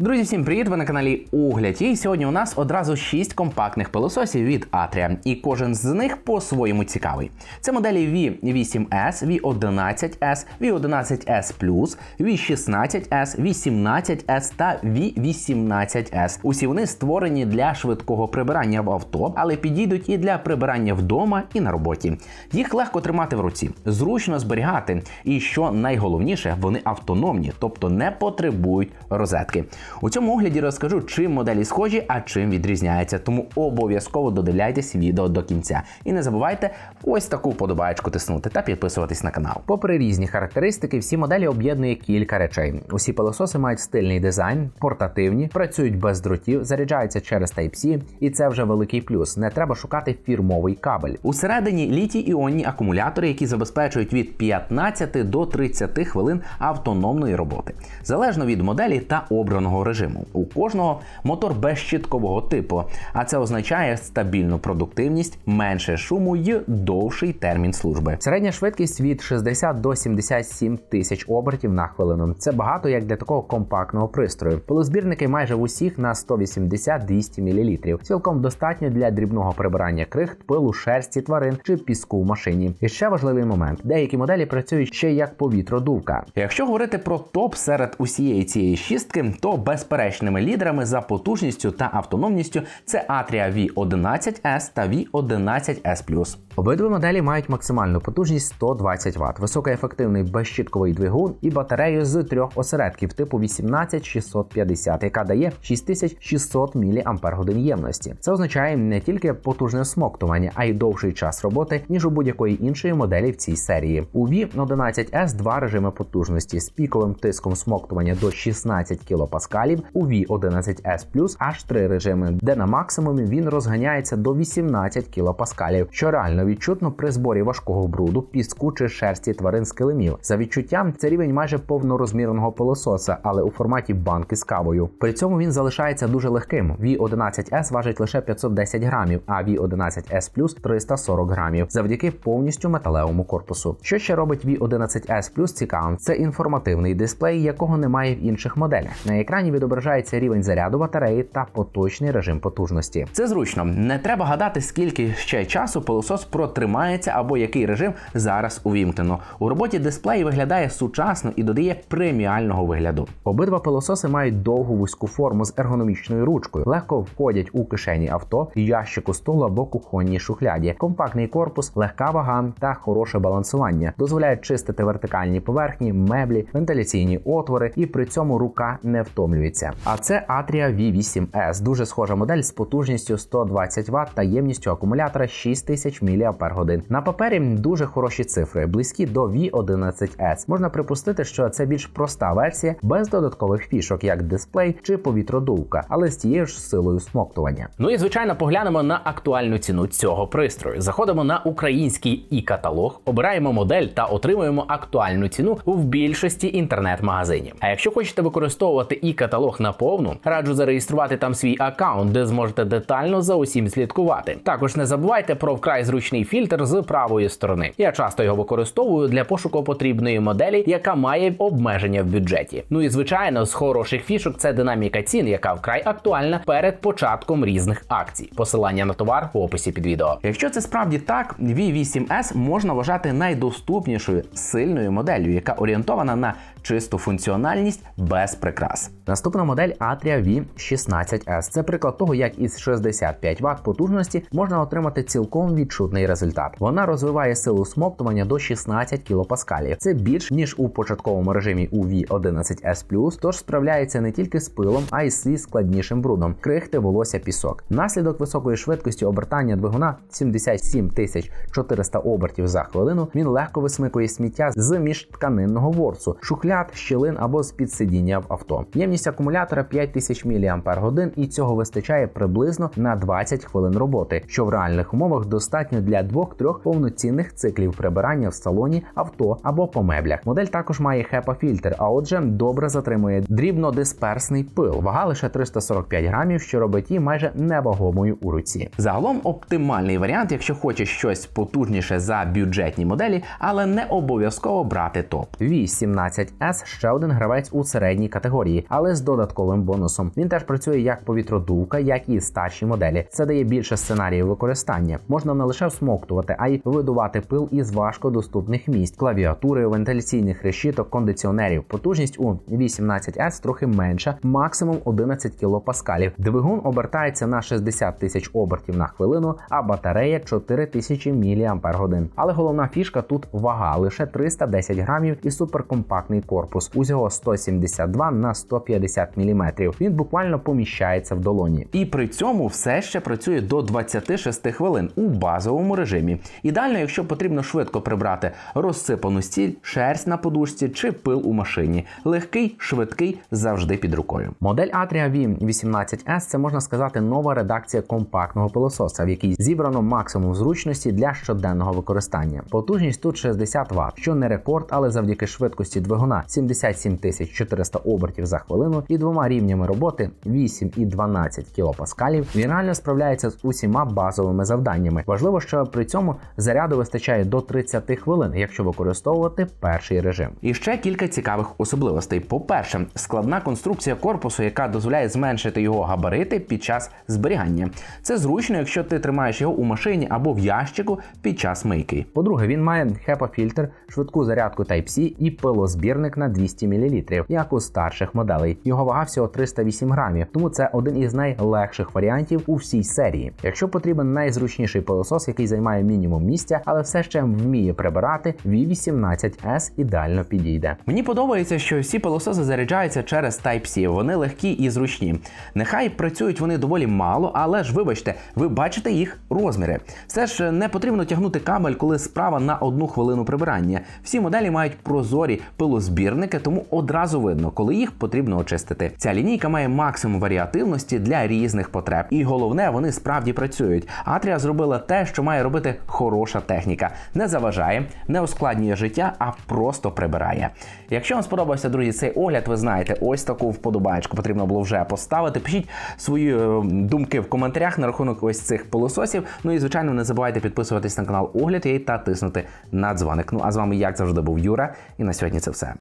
Друзі, всім привіт! Ви на каналі Огляд. І сьогодні у нас одразу 6 компактних пилососів від Atria, і кожен з них по-своєму цікавий. Це моделі V8S, V11S, V11S V16S, V17S та V18S. Усі вони створені для швидкого прибирання в авто, але підійдуть і для прибирання вдома і на роботі. Їх легко тримати в руці, зручно зберігати, і що найголовніше, вони автономні, тобто не потребують розетки. У цьому огляді розкажу, чим моделі схожі, а чим відрізняються. Тому обов'язково додивляйтесь відео до кінця. І не забувайте ось таку подобаєчку тиснути та підписуватись на канал. Попри різні характеристики, всі моделі об'єднує кілька речей. Усі пилососи мають стильний дизайн, портативні, працюють без дротів, заряджаються через Type-C, і це вже великий плюс. Не треба шукати фірмовий кабель. Усередині літій іонні акумулятори, які забезпечують від 15 до 30 хвилин автономної роботи, залежно від моделі та обраного режиму. У кожного мотор безщиткового типу, а це означає стабільну продуктивність, менше шуму й довший термін служби. Середня швидкість від 60 до 77 тисяч обертів на хвилину. Це багато як для такого компактного пристрою. Пилозбірники майже в усіх на 180-200 мл. Цілком достатньо для дрібного прибирання крихт, пилу, шерсті тварин чи піску в машині. І ще важливий момент: деякі моделі працюють ще як повітродувка. Якщо говорити про топ серед усієї цієї шістки, то безперечними лідерами за потужністю та автономністю це Atria V11S та V11S+. Обидві моделі мають максимальну потужність 120 Вт, високоефективний безщитковий двигун і батарею з трьох осередків типу 18650, яка дає 6600 мАч ємності. Це означає не тільки потужне смоктування, а й довший час роботи, ніж у будь-якої іншої моделі в цій серії. У V11S два режими потужності з піковим тиском смоктування до 16 кПа, у V11S Plus аж три режими, де на максимумі він розганяється до 18 кПа, що реально відчутно при зборі важкого бруду, піску чи шерсті тварин з килимів. За відчуттям, це рівень майже повнорозмірного пилососа, але у форматі банки з кавою. При цьому він залишається дуже легким. V11S важить лише 510 грамів, а V11S Plus 340 грамів, завдяки повністю металевому корпусу. Що ще робить V11S Plus цікавим? Це інформативний дисплей, якого немає в інших моделях. На екрані відображається рівень заряду батареї та поточний режим потужності. Це зручно. Не треба гадати, скільки ще часу пилосос протримається або який режим зараз увімкнено. У роботі дисплей виглядає сучасно і додає преміального вигляду. Обидва пилососи мають довгу вузьку форму з ергономічною ручкою, легко входять у кишені авто, ящику столу або кухонній шухляді. Компактний корпус, легка вага та хороше балансування дозволяють чистити вертикальні поверхні, меблі, вентиляційні отвори, і при цьому рука не втомлюється. А це Atria V8S, дуже схожа модель з потужністю 120 Вт та ємністю акумулятора 6000 мАч. На папері дуже хороші цифри, близькі до V11S. Можна припустити, що це більш проста версія без додаткових фішок, як дисплей чи повітродувка, але з тією ж силою смоктування. Ну і звичайно, поглянемо на актуальну ціну цього пристрою. Заходимо на український і каталог, обираємо модель та отримуємо актуальну ціну в більшості інтернет-магазинів. А якщо хочете використовувати і каталог наповну, раджу зареєструвати там свій аккаунт, де зможете детально за усім слідкувати. Також не забувайте про вкрай зручний фільтр з правої сторони. Я часто його використовую для пошуку потрібної моделі, яка має обмеження в бюджеті. Ну і звичайно, з хороших фішок це динаміка цін, яка вкрай актуальна перед початком різних акцій. Посилання на товар в описі під відео. Якщо це справді так, V8S можна вважати найдоступнішою сильною моделлю, яка орієнтована на чисту функціональність без прикрас. Наступна модель Atria V16S. Це приклад того, як із 65 Вт потужності можна отримати цілком відчутний результат. Вона розвиває силу смоктування до 16 кПа. Це більш ніж у початковому режимі у V11S+, тож справляється не тільки з пилом, а й зі складнішим брудом, крихти, волосся, пісок. Наслідок високої швидкості обертання двигуна 77 400 обертів за хвилину. Він легко висмикує сміття з міжтканинного ворсу, шухляд, щілин або з під сидіння в авто. Ємність акумулятора 5000 мАч і цього вистачає приблизно на 20 хвилин роботи, що в реальних умовах достатньо для двох-трьох повноцінних циклів прибирання в салоні, авто або по меблях. Модель також має HEPA-фільтр, а отже, добре затримує дрібнодисперсний пил. Вага лише 345 грамів, що робить її майже невагомою у руці. Загалом оптимальний варіант, якщо хочеш щось потужніше за бюджетні моделі, але не обов'язково брати топ. V17S ще один гравець у середній категорії, але з додатковим бонусом. Він теж працює як повітродувка, як і старші моделі. Це дає більше сценаріїв використання. Можна не лише всмоктувати, а й видувати пил із важкодоступних місць, клавіатури, вентиляційних решіток, кондиціонерів. Потужність у 18S трохи менша, максимум 11 кілопаскалів. Двигун обертається на 60 тисяч обертів на хвилину, а батарея 4000 мАч. Але головна фішка тут вага лише 310 грамів і суперкомпактний корпус. Усього 172 на 150 мм. Він буквально поміщається в долоні. І при цьому все ще працює до 26 хвилин у базовому режимі. Ідеально, якщо потрібно швидко прибрати розсипану стіль, шерсть на подушці чи пил у машині. Легкий, швидкий, завжди під рукою. Модель Atria V18S це можна сказати нова редакція компактного пилососа, в якій зібрано максимум зручності для щоденного використання. Потужність тут 60 Вт, що не рекорд, але завдяки швидкості двигуна 77 400 обертів за хвилину і двома рівнями роботи 8 і 12 кілопаскалів. Він реально справляється з усіма базовими завданнями. Важливо, що при цьому заряду вистачає до 30 хвилин, якщо використовувати перший режим. І ще кілька цікавих особливостей. По-перше, складна конструкція корпусу, яка дозволяє зменшити його габарити під час зберігання. Це зручно, якщо ти тримаєш його у машині або в ящику під час мийки. По-друге, він має HEPA-фільтр, швидку зарядку Type-C і пилозбірник на 200 мл, як у старших моделей. Його вага всього 308 грамів, тому це один із найлегших варіантів у всій серії. Якщо потрібен найзручніший пилосос, який займає мінімум місця, але все ще вміє прибирати, V18S ідеально підійде. Мені подобається, що всі пилососи заряджаються через Type-C. Вони легкі і зручні. Нехай працюють вони доволі мало, але ж вибачте, ви бачите їх розміри. Все ж не потрібно тягнути кабель, коли справа на одну хвилину прибирання. Всі моделі мають прозорі пилозбірники, тому одразу видно, коли їх потрібно очистити. Ця лінійка має максимум варіативності для різних потреб. І головне, вони справді працюють. Атрія зробила те, що має робити хороша техніка. Не заважає, не ускладнює життя, а просто прибирає. Якщо вам сподобався, друзі, цей огляд, ви знаєте, ось таку вподобаєчку потрібно було вже поставити. Пишіть свої е, думки в коментарях на рахунок ось цих пилососів. Ну і звичайно, не забувайте підписуватись на канал Огляд і та тиснути на дзвоник. Ну а з вами, як завжди, був Юра. І на сьогодні це все.